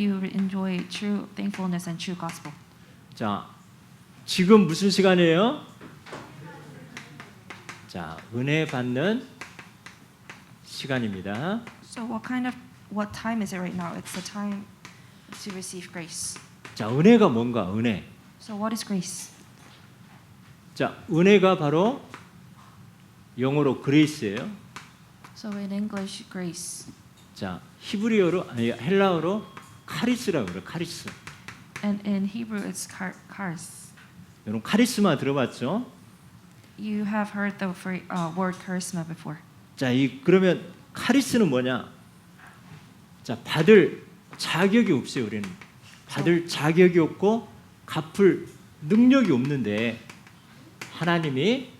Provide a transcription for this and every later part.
you enjoy true thankfulness and true gospel. 자, 지금 무슨 시간이에요? 자, 은혜 받는 시간입니다. So what kind of what time is it right now? It's the time to receive grace. 자, 은혜가 뭔가? 은혜. So what is grace? 자, 은혜가 바로 영어로 그레이스예요. So in English, grace, 자, 히브리어로 아니 헬라어로 카리스라고 그래요. 카리스. and in Hebrew, it's charis. 여러분 카리스마 들어봤죠? You have heard the phrase, uh, word charisma before. 자, 이 그러면 카리스는 뭐냐? 자, 받을 자격이 없어요, 우리는. 받을 자격이 없고 갚을 능력이 없는데 하나님이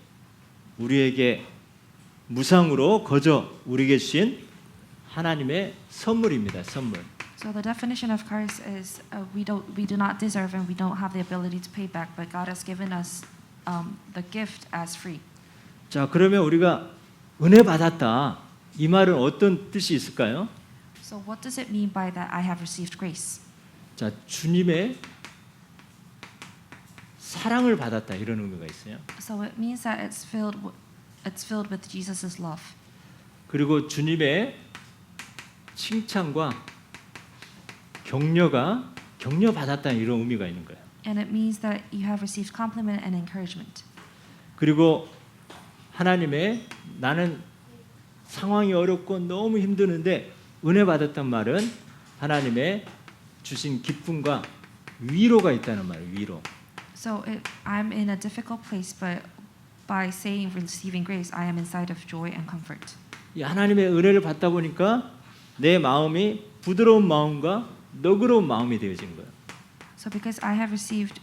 우리에게 무상으로 거저 우리에게 주신 하나님의 선물입니다. 선물. So the definition of charis is uh, we don't we do not deserve and we don't have the ability to pay back, but God has given us um, the gift as free. 자, 그러면 우리가 은혜 받았다. 이 말은 어떤 뜻이 있을까요? So what does it mean by that? I have received grace. 자, 주님의 사랑을 받았다 이런 의미가 있어요. So it means that it's filled w- it's filled with Jesus' love. 그리고 주님의 칭찬과 격려가 격려 받았다는 이런 의미가 있는 거예요. And it means that you have received compliment and encouragement. 그리고 하나님의 나는 상황이 어렵고 너무 힘드는데 은혜 받았단 말은 하나님의 주신 기쁨과 위로가 있다는 말이에요. 위로. So it, I'm in a difficult place, but by saying receiving grace, I am inside of joy and comfort. 이 하나님의 은혜를 받다 보니까 내 마음이 부드러운 마음과 너그러운 마음이 되어진 거예요. So because I have received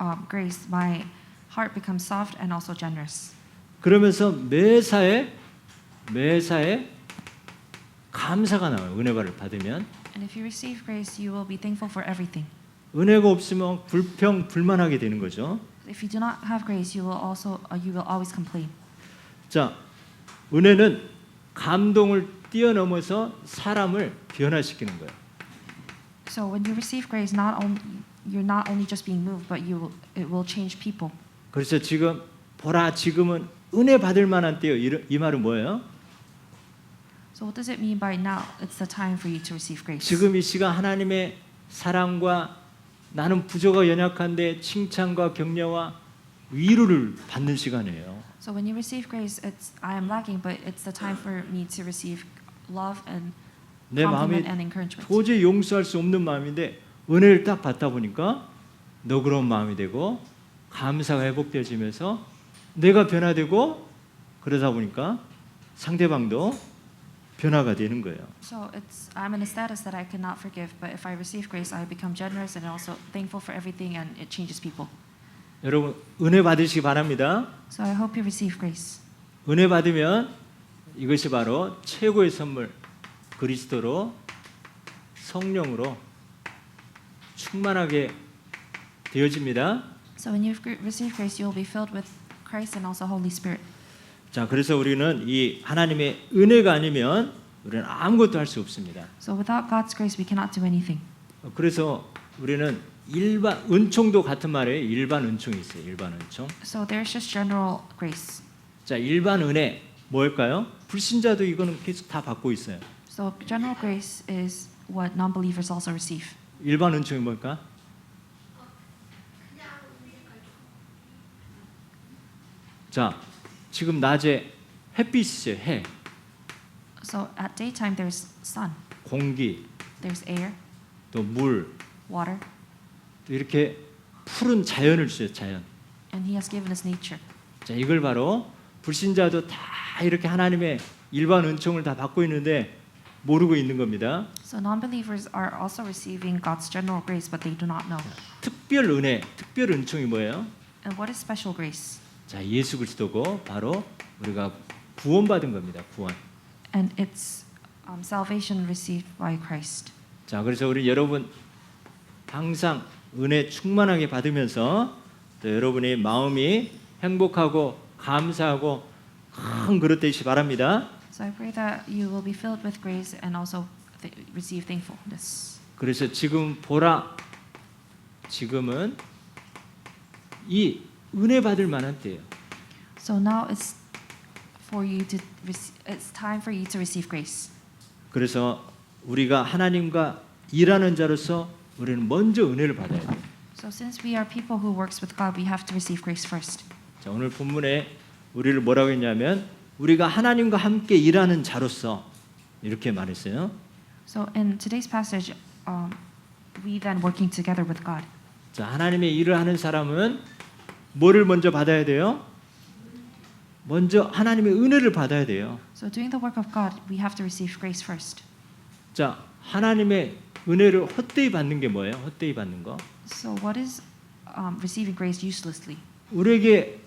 um, grace, my heart becomes soft and also generous. 그러면서 매사에 매사에 감사가 나와요. 은혜를 받으면 And if you receive grace, you will be thankful for everything. 은혜가 없으면 불평 불만하게 되는 거죠. If you do not have grace, you will also uh, you will always complain. 자, 은혜는 감동을 뛰어넘어서 사람을 변화시키는 거예요. So when you receive grace, not only you're not only just being moved, but you it will change people. 그래서 지금 보라 지금은 은혜 받을 만한 때요. 이, 이 말은 뭐예요? So what does it mean by now? It's the time for you to receive grace. 지금 이 시간 하나님의 사랑과 나는 부족하 연약한데 칭찬과 격려와 위로를 받는 시간이에요. So when you receive grace, it's I am lacking, but it's the time for me to receive love and 내 마음이. 도저히 용서할 수 없는 마음인데 은혜를 딱 받다 보니까 너그러운 마음이 되고 감사가 회복되어지면서 내가 변화되고 그러다 보니까 상대방도 변화가 되는 거예요. So it's I'm in a status that I cannot forgive, but if I receive grace, I become generous and also thankful for everything, and it changes people. 여러분 은혜 받으시기 바랍니다. So I hope you receive grace. 은혜 받으면 이것이 바로 최고의 선물 그리스도로 성령으로 충만하게 되어집니다. So when you receive grace, you will be filled with Christ and also Holy Spirit. 자, 그래서 우리는 이 하나님의 은혜가 아니면 우리는 아무것도 할 수 없습니다. So without God's grace, we cannot do anything. 그래서 우리는 일반 은총도 같은 말이에요. 일반 은총이 있어요. 일반 은총. So there's just general grace. 자, 일반 은혜 뭘까요? 불신자도 이거는 계속 다 받고 있어요. So general grace is what non-believers also receive. 일반 은총이 뭘까? 자, 지금 낮에 햇빛이죠. 해, So at daytime, there's sun, 공기, there's air, 또 물, water, 또 이렇게 푸른 자연을 주세요. 자연. and He has given us nature. 자, 이걸 바로 불신자도 다 이렇게 하나님의 일반 은총을 다 받고 있는데 모르고 있는 겁니다. So non-believers are also receiving God's general grace, but they do not know. 특별 은혜, 특별 은총이 뭐예요? And what is special grace? 자, 예수 그리스도고 바로 우리가 구원받은 겁니다. 구원. And it's um, salvation received by Christ. 자, 그래서 우리 여러분 항상 은혜 충만하게 받으면서 또 여러분의 마음이 행복하고 감사하고 큰 그릇 되시 바랍니다. So I pray that you will be filled with grace and also th- receive thankfulness. 그래서 지금 보라. 지금은 이 은혜 받을 만한 때예요. So now it's for you to rec- it's time for you to receive grace. 그래서 우리가 하나님과 일하는 자로서 우리는 먼저 은혜를 받아야 돼요. So since we are people who works with God, we have to receive grace first. 자, 오늘 본문에 우리를 뭐라고 했냐면 우리가 하나님과 함께 일하는 자로서 이렇게 말했어요. So in today's passage, um, we then working together with God. 자, 하나님의 일을 하는 사람은 뭐를 먼저 받아야 돼요? 먼저 하나님의 은혜를 받아야 돼요. So doing the work of God, we have to receive grace first. 자, 하나님의 은혜를 헛되이 받는 게 뭐예요? 헛되이 받는 거. So what is um, receiving grace uselessly? 우리에게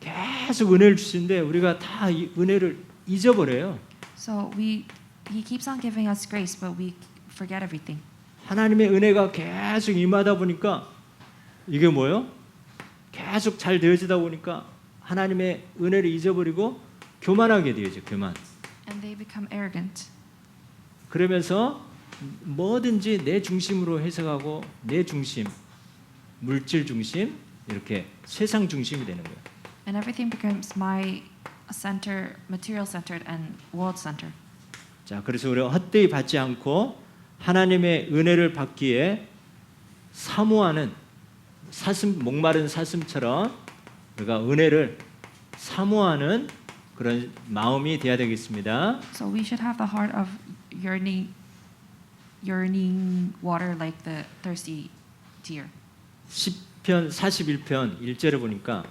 계속 은혜를 주시는데 우리가 다이 은혜를 잊어버려요. So we He keeps on giving us grace, but we forget everything. 하나님의 은혜가 계속 임하다 보니까 이게 뭐예요? 계속 잘 되어지다 보니까 하나님의 은혜를 잊어버리고 교만하게 되어져 교만. And they become arrogant. 그러면서 뭐든지 내 중심으로 해석하고 내 중심, 물질 중심 이렇게 세상 중심이 되는 거예요. And everything becomes my center, material centered and world centered. 자, 그래서 우리가 헛되이 받지 않고 하나님의 은혜를 받기에 사모하는 사슴 목마른 사슴처럼 우리가 은혜를 사모하는 그런 마음이 돼야 되겠습니다. So we should have the heart of yearning, yearning water like the thirsty deer. 10편 41편 1절에 보니까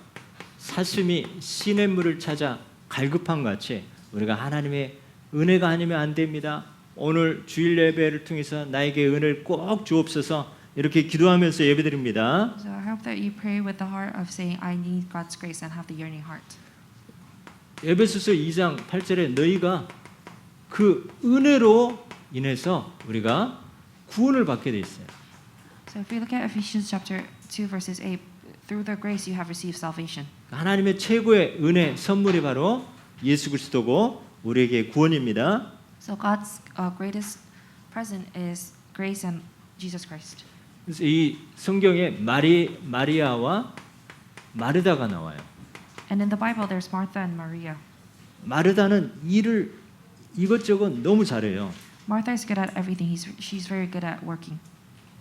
사슴이 시냇물을 찾아 갈급한 것 같이 우리가 하나님의 은혜가 아니면 안 됩니다. 오늘 주일 예배를 통해서 나에게 은혜를 꼭 주옵소서 이렇게 기도하면서 예배드립니다. So I hope that you pray with the heart of saying, I need God's grace and have the yearning heart. 에베소서 2장 8절에 너희가 그 은혜로 인해서 우리가 구원을 받게 돼 있어요. So if we look at Ephesians chapter 2, verses 8, through the grace you have received salvation. 하나님의 최고의 은혜 선물이 바로 예수 그리스도고 우리에게 구원입니다. So God's uh, greatest present is grace and Jesus Christ. 그래서 이 성경에 마리 마리아와 마르다가 나와요. And in the Bible, there's Martha and Maria. 마르다는 일을 이것저것 너무 잘해요. Martha is good at everything. He's, she's very good at working.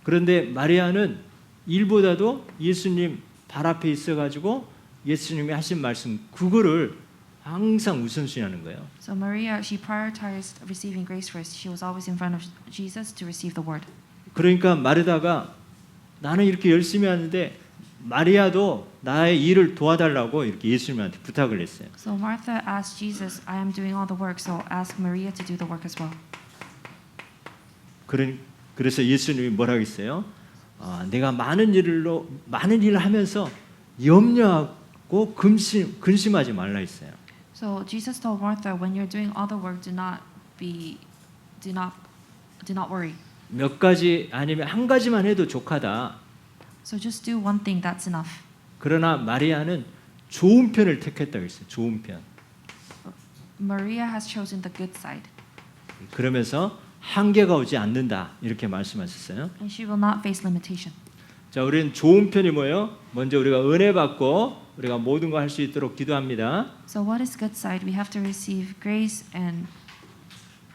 그런데 마리아는 일보다도 예수님 발 앞에 있어 가지고 예수님이 하신 말씀 그거를 항상 우선순위하는 거예요. So Maria, she prioritized receiving grace first. She was always in front of Jesus to receive the word. 그러니까 마르다가 나는 이렇게 열심히 하는데 마리아도 나의 일을 도와달라고 이렇게 예수님한테 부탁을 했어요. So Martha asked Jesus, I am doing all the work, so ask Maria to do the work as well. 그런 그래서 예수님이 뭐라고 했어요? 아, 내가 많은 일로 많은 일을 하면서 염려하 고 근심 근심하지 말라 했어요. So Jesus told Martha, when you're doing all the work, do not be, do not, do not worry. 몇 가지 아니면 한 가지만 해도 족하다. So just do one thing, that's enough. 그러나 마리아는 좋은 편을 택했다고 했어요. 좋은 편. Maria has chosen the good side, 그러면서 한계가 오지 않는다 이렇게 말씀하셨어요. and she will not face limitation. 자, 우리는 좋은 편이 뭐예요? 먼저 우리가 은혜 받고 우리가 모든 걸 할 수 있도록 기도합니다. So what is good side? We have to receive grace and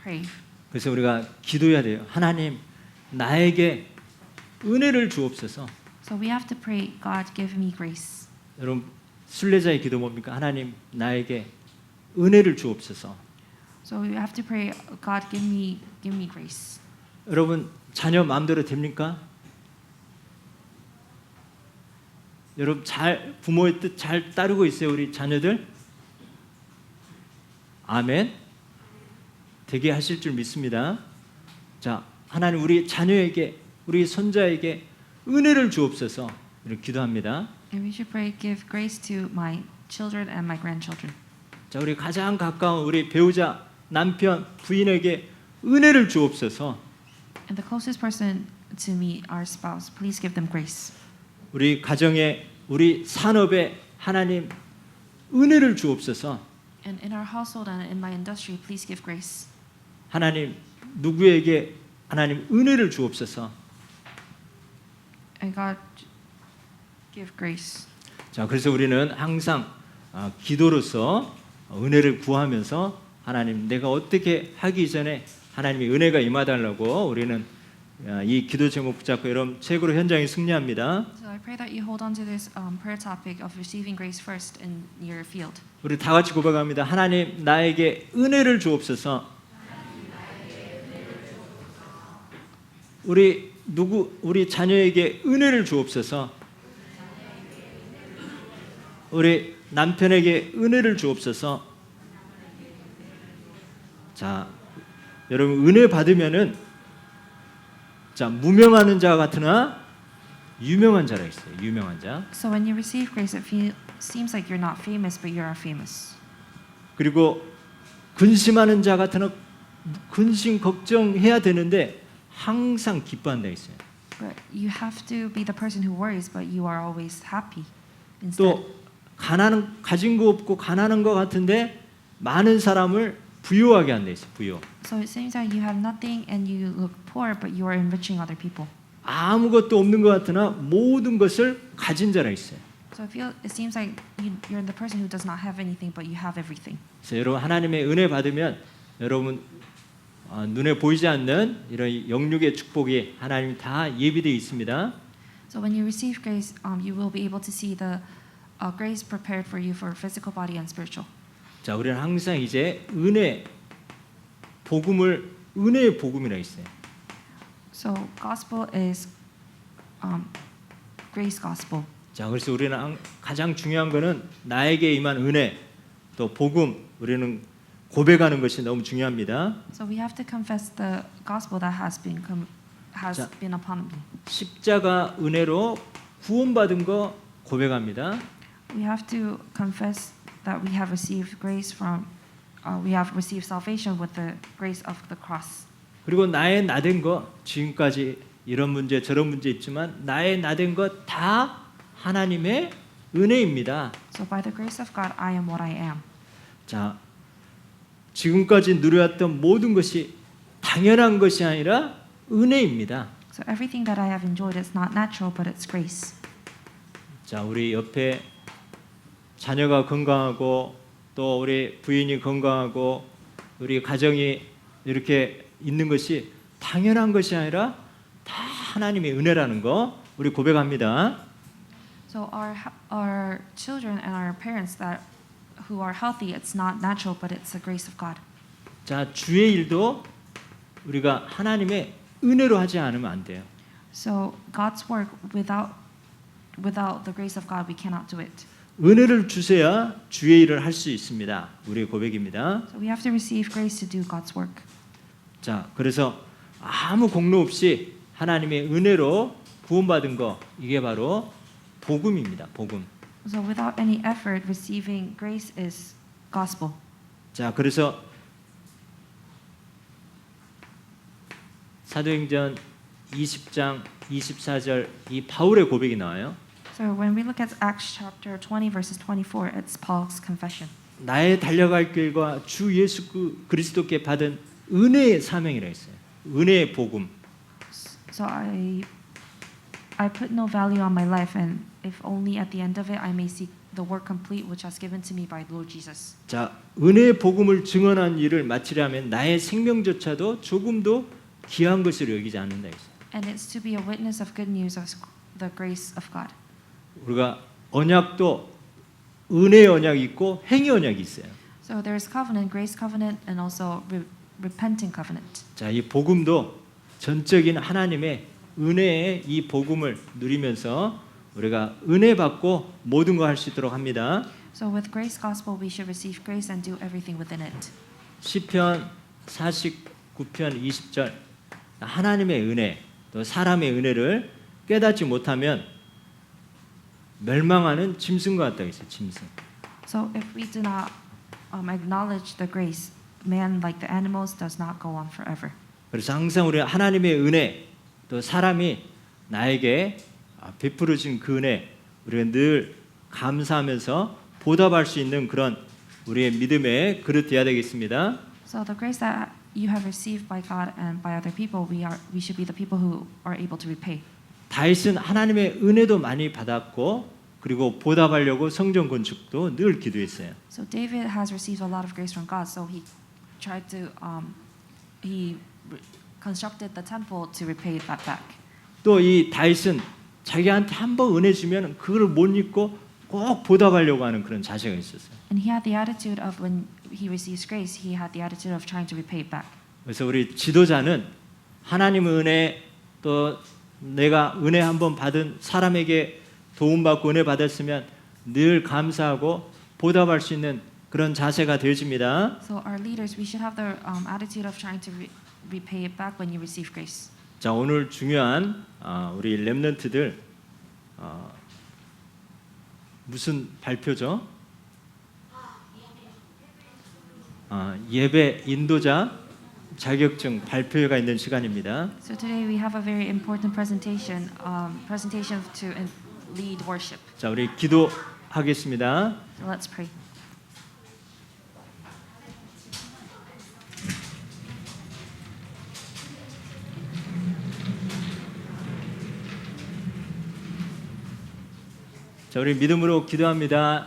pray. 그래서 우리가 기도해야 돼요. 하나님, 나에게 은혜를 주옵소서. So we have to pray, God, give me grace. 여러분 순례자의 기도 뭡니까? 하나님, 나에게 은혜를 주옵소서. So we have to pray, God, give me, give me grace. 여러분 자녀 마음대로 됩니까? 여러분 잘 부모의 뜻 잘 따르고 있어요 우리 자녀들? 아멘. 되게 하실 줄 믿습니다. 자 하나님 우리 자녀에게 우리 손자에게 은혜를 주옵소서 이렇게 기도합니다. And we should pray, give grace to my children and my grandchildren. 자 우리 가장 가까운 우리 배우자 남편 부인에게 은혜를 주옵소서. And the closest person to me, our spouse, please give them grace. 우리 가정에 우리 산업에 하나님 은혜를 주옵소서. And in our household and in my industry, please give grace. 하나님 누구에게 하나님 은혜를 주옵소서. And God give grace. 자, 그래서 우리는 항상 아, 기도로서 은혜를 구하면서 하나님 내가 어떻게 하기 전에 하나님의 은혜가 임하달라고 우리는 아, 이 기도 제목 붙잡고 여러분 책으로 현장에 승리합니다. So I pray that you hold on to this um, prayer topic of receiving grace first in your field. 우리 다 같이 고백합니다. 하나님 나에게 은혜를 주옵소서. 우리 누구 우리 자녀에게 은혜를 주옵소서. 우리 남편에게 은혜를 주옵소서. 자, 여러분 은혜 받으면은 자 무명하는 자 같으나 유명한 자라 있어요. 유명한 자. So when you receive grace, it feel, seems like you're not famous, but you are famous. 그리고 근심하는 자 같으나 근심 걱정해야 되는데 항상 기뻐한다 있어요. But you have to be the person who worries, but you are always happy instead. 또 가난한 가진 거 없고 가난한 것 같은데 많은 사람을 부유하게 한다 있어요. 부유. So it seems like you have nothing and you look poor, but you are enriching other people. 아무것도 없는 것 같으나 모든 것을 가진 자라 있어요. So I feel it seems like you, you're the person who does not have anything, but you have everything. 그래서 여러분 하나님의 은혜 받으면 여러분 아, 눈에 보이지 않는 이런 영육의 축복이 하나님 다 예비되어 있습니다. So when you receive grace, um, you will be able to see the uh, grace prepared for you for physical body and spiritual. 자, 우리는 항상 이제 은혜 복음을 은혜의 복음이라 있어요. So gospel is um, grace gospel. 자, 그래서 우리는 항- 가장 중요한 거는 나에게 임한 은혜 또 복음 우리는 고백하는 것이 너무 중요합니다. So we have to confess the gospel that has been has 자. been upon me. 십자가 은혜로 구원받은 거 고백합니다. We have to confess that we have received grace from, uh, we have received salvation with the grace of the cross. 그리고 나의 나된 거 지금까지 이런 문제 저런 문제 있지만 나의 나된 것 다 하나님의 은혜입니다. So by the grace of God, I am what I am. 자, 지금까지 누려왔던 모든 것이 당연한 것이 아니라 은혜입니다. So everything that I have enjoyed is not natural, but it's grace. 자, 우리 옆에 자녀가 건강하고 또 우리 부인이 건강하고 우리 가정이 이렇게 있는 것이 당연한 것이 아니라 다 하나님의 은혜라는 거 우리 고백합니다. So our our children and our parents that who are healthy, it's not natural, but it's the grace of God. 자, 주의 일도 우리가 하나님의 은혜로 하지 않으면 안 돼요. So God's work without without the grace of God, we cannot do it. 은혜를 주셔야 주의 일을 할 수 있습니다. 우리의 고백입니다. So we have to receive grace to do God's work. 자, 그래서 아무 공로 없이 하나님의 은혜로 구원받은 거 이게 바로 복음입니다. 복음. So without any effort, receiving grace is gospel. 자, 그래서 사도행전 20장 24절 이 바울의 고백이 나와요. So when we look at Acts chapter 20 verses 24, it's Paul's confession. 나의 달려갈 길과 주 예수 그- 그리스도께 받은 은혜의 사명이라 했어요. 은혜의 복음. So I I put no value on my life and if only at the end of it I may see the work complete which was given to me by Lord Jesus. 자, 은혜의 복음을 증언한 일을 마치려면 나의 생명조차도 조금도 귀한 것으로 여기지 않는다 했어요. And it's to be a witness of good news of the grace of God. 우리가 언약도 은혜의 언약이 있고 행위 언약이 있어요. So there's covenant, grace covenant, and also re- repenting covenant. 자, 이 복음도 전적인 하나님의 은혜의 이 복음을 누리면서 우리가 은혜 받고 모든 거할수 있도록 합니다. So with grace gospel, we should receive grace and do everything within it. 시편 49편 20절 하나님의 은혜 또 사람의 은혜를 깨닫지 못하면 멸망하는 짐승과 같다 했어요. 짐승. So if we do not um, acknowledge the grace, man, like the animals, does not go on forever. 그래서 항상 우리 하나님의 은혜 또 사람이 나에게 아, 베풀어 준그 은혜 우리가 늘 감사하면서 보답할 수 있는 그런 우리의 믿음의 그릇 돼야 되겠습니다. So the grace that you have received by God and by other people, we are we should be the people who are able to repay. 다윗은 하나님의 은혜도 많이 받았고 그리고 보답하려고 성전 건축도 늘 기도했어요. So David has received a lot of grace from God, so he tried to um, he constructed the temple to repay that back. 또이 다윗은 자기한테 한 번 은혜 주면 그걸 못 잊고 꼭 보답하려고 하는 그런 자세가 있었어요. And he had the attitude of when he receives grace, he had the attitude of trying to repay it back. 그래서 우리 지도자는 하나님 은혜 또 내가 은혜 한번 받은 사람에게 도움받고 은혜 받았으면 늘 감사하고 보답할 수 있는 그런 자세가 되어집니다. So our leaders, we should have the um, attitude of trying to re- repay it back when you receive grace. 자 오늘 중요한 아, 우리 렘넌트들 어, 무슨 발표죠? 아, 예배 인도자 자격증 발표회가 있는 시간입니다. So today we have a very important presentation, um, presentation to uh, lead worship. 자 우리 기도하겠습니다. So let's pray. 자, 우리 믿음으로 기도합니다.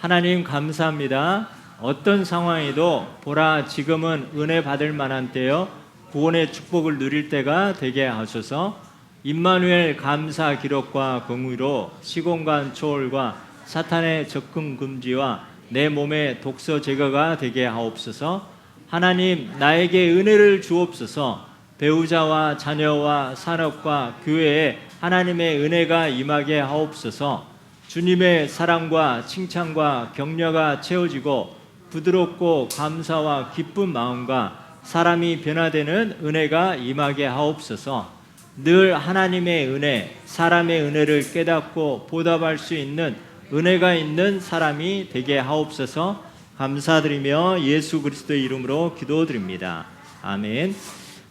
하나님 감사합니다. 어떤 상황에도 보라 지금은 은혜 받을 만한 때요 구원의 축복을 누릴 때가 되게 하소서. 임마누엘 감사 기록과 공의로 시공간 초월과 사탄의 접근 금지와 내 몸의 독소 제거가 되게 하옵소서. 하나님 나에게 은혜를 주옵소서. 배우자와 자녀와 산업과 교회에 하나님의 은혜가 임하게 하옵소서. 주님의 사랑과 칭찬과 격려가 채워지고 부드럽고 감사와 기쁜 마음과 사람이 변화되는 은혜가 임하게 하옵소서. 늘 하나님의 은혜, 사람의 은혜를 깨닫고 보답할 수 있는 은혜가 있는 사람이 되게 하옵소서. 감사드리며 예수 그리스도의 이름으로 기도드립니다. 아멘.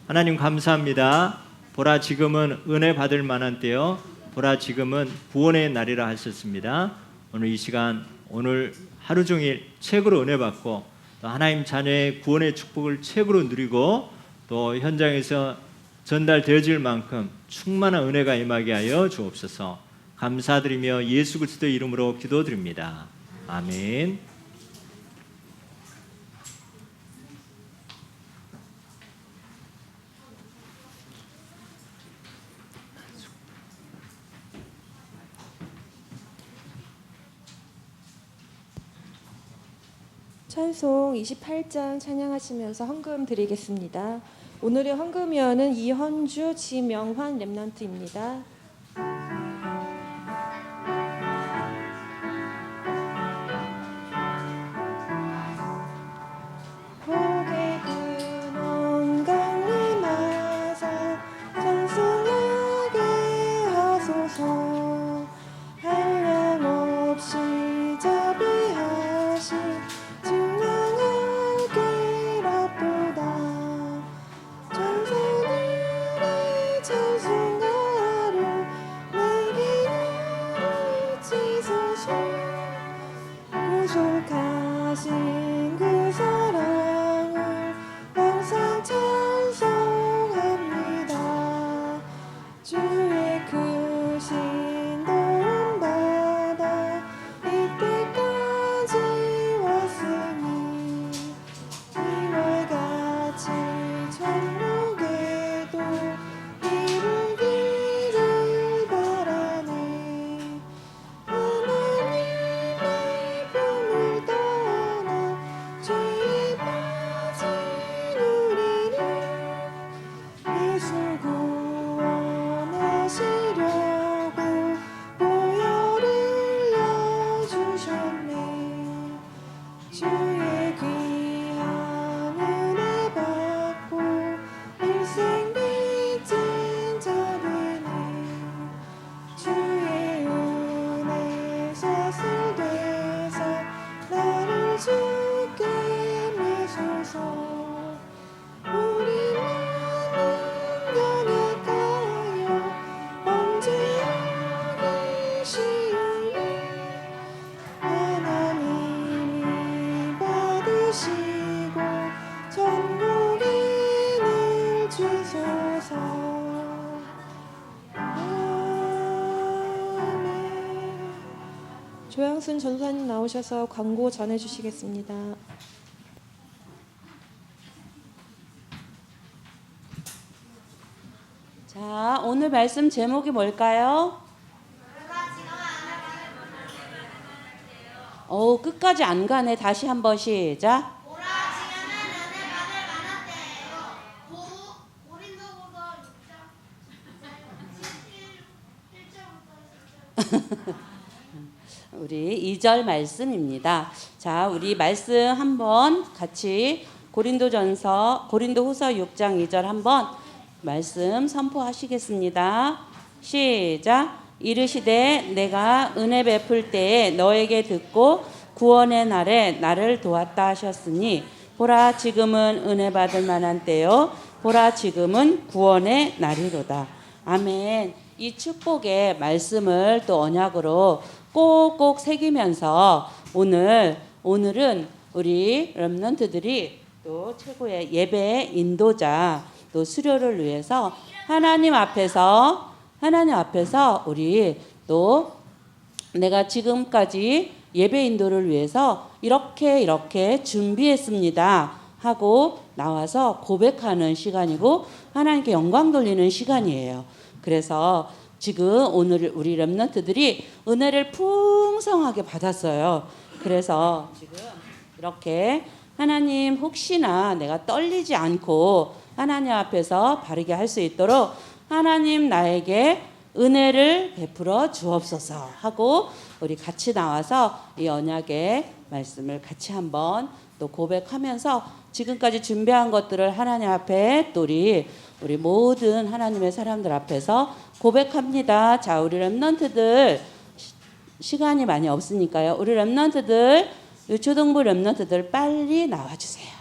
하나님 감사합니다. 보라 지금은 은혜 받을 만한 때요. 보라 지금은 구원의 날이라 하셨습니다. 오늘 이 시간 오늘 하루 종일 책으로 은혜 받고 또 하나님 자녀의 구원의 축복을 책으로 누리고 또 현장에서 전달되어질 만큼 충만한 은혜가 임하게 하여 주옵소서. 감사드리며 예수 그리스도의 이름으로 기도드립니다. 아멘. 찬송 28장 찬양하시면서 헌금 드리겠습니다. 오늘의 헌금위원은 이현주, 지명환 랩런트입니다. 조양순 전사님 나오셔서 광고 전해 주시겠습니다. 자, 오늘 말씀 제목이 뭘까요? 어, 끝까지 안 가네. 다시 한번 시작. 우리 2절 말씀입니다. 자, 우리 말씀 한번 같이 고린도전서 고린도후서 6장 2절 한번 말씀 선포하시겠습니다. 시작. 이르시되 내가 은혜 베풀 때에 너에게 듣고 구원의 날에 나를 도왔다 하셨으니 보라 지금은 은혜 받을 만한 때요 보라 지금은 구원의 날이로다. 아멘. 이 축복의 말씀을 또 언약으로 꼭꼭 새기면서 오늘 오늘은 우리 렘넌트들이 또 최고의 예배 인도자 또 수료를 위해서 하나님 앞에서 하나님 앞에서 우리 또 내가 지금까지 예배 인도를 위해서 이렇게 이렇게 준비했습니다 하고 나와서 고백하는 시간이고 하나님께 영광 돌리는 시간이에요. 그래서 지금 오늘 우리 렘넌트들이 은혜를 풍성하게 받았어요. 그래서 지금 이렇게 하나님 혹시나 내가 떨리지 않고 하나님 앞에서 바르게 할 수 있도록 하나님 나에게 은혜를 베풀어 주옵소서 하고 우리 같이 나와서 이 언약의 말씀을 같이 한번 또 고백하면서 지금까지 준비한 것들을 하나님 앞에 또 우리 우리 모든 하나님의 사람들 앞에서 고백합니다. 자, 우리 시- 시간이 많이 없으니까요. 우리 렘넌트들 유초등부 렘넌트들 빨리 나와 주세요.